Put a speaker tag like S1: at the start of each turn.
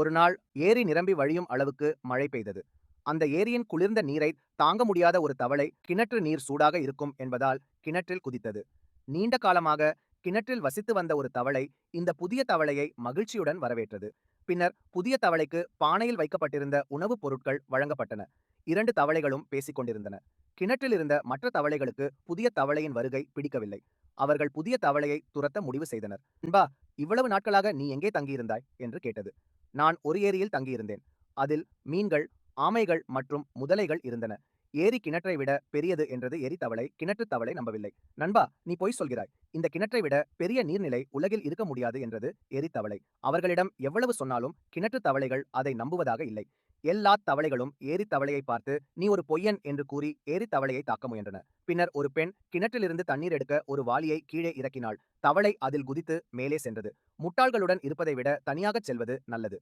S1: ஒரு நாள் ஏரி நிரம்பி வழியும் அளவுக்கு மழை பெய்தது. அந்த ஏரியின் குளிர்ந்த நீரை தாங்க முடியாத ஒரு தவளை கிணற்று நீர் சூடாக இருக்கும் என்பதால் கிணற்றில் குதித்தது. நீண்ட காலமாக கிணற்றில் வசித்து வந்த ஒரு தவளை இந்த புதிய தவளையை மகிழ்ச்சியுடன் வரவேற்றது. பின்னர் புதிய தவளைக்கு பானையில் வைக்கப்பட்டிருந்த உணவுப் பொருட்கள் வழங்கப்பட்டன. இரண்டு தவளைகளும் பேசிக் கொண்டிருந்தன. கிணற்றில் இருந்த மற்ற தவளைகளுக்கு புதிய தவளையின் வருகை பிடிக்கவில்லை. அவர்கள் புதிய தவளையை துரத்த முடிவு செய்தனர். அன்பா இவ்வளவு நாட்களாக நீ எங்கே தங்கியிருந்தாய்? என்று கேட்டது. நான் ஒரு ஏரியில் தங்கியிருந்தேன். அதில் மீன்கள் ஆமைகள் மற்றும் முதலைகள் இருந்தன. ஏரி கிணற்றை விட பெரியது என்றது எரி தவளை கிணற்று தவளை நம்பவில்லை. நண்பா நீ பொய் சொல்கிறாய். இந்த கிணற்றை விட பெரிய நீர்நிலை உலகில் இருக்க முடியாது என்றது எரி தவளை. அவர்களிடம் எவ்வளவு சொன்னாலும் கிணற்று தவளைகள் அதை நம்புவதாக இல்லை. எல்லா தவளைகளும் ஏரி தவளையை பார்த்து நீ ஒரு பொய்யன் என்று கூறி ஏரி தவளையை தாக்க முயன்றன பின்னர் ஒரு பெண் கிணற்றிலிருந்து தண்ணீர் எடுக்க ஒரு வாளியை கீழே இறக்கினாள். தவளை அதில் குதித்து மேலே சென்றது. முட்டாள்களுடன் இருப்பதை விட தனியாகச் செல்வது நல்லது.